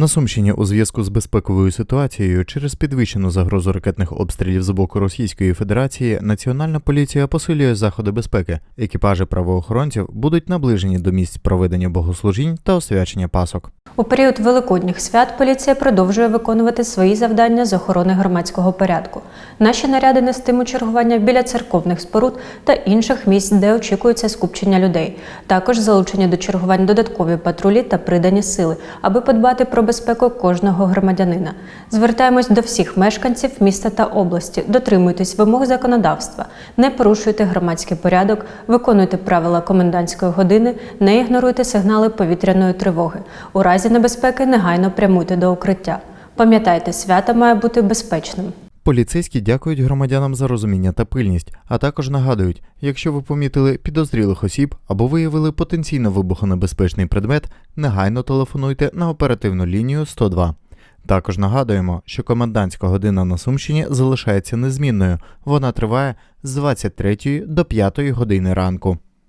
На Сумщині у зв'язку з безпековою ситуацією через підвищену загрозу ракетних обстрілів з боку Російської Федерації Національна поліція посилює заходи безпеки. Екіпажі правоохоронців будуть наближені до місць проведення богослужінь та освячення пасок. У період великодніх свят поліція продовжує виконувати свої завдання з охорони громадського порядку. Наші наряди нестимуть чергування біля церковних споруд та інших місць, де очікується скупчення людей. Також залучені до чергувань додаткові патрулі та придані сили, аби подбати про безпеку кожного громадянина. Звертаємось до всіх мешканців міста та області. Дотримуйтесь вимог законодавства, не порушуйте громадський порядок, виконуйте правила комендантської години, не ігноруйте сигнали повітряної тривоги. У разі небезпеки негайно прямуйте до укриття. Пам'ятайте, свято має бути безпечним. Поліцейські дякують громадянам за розуміння та пильність, а також нагадують, якщо ви помітили підозрілих осіб або виявили потенційно вибухонебезпечний предмет, негайно телефонуйте на оперативну лінію 102. Також нагадуємо, що комендантська година на Сумщині залишається незмінною. Вона триває з 23 до 5 години ранку.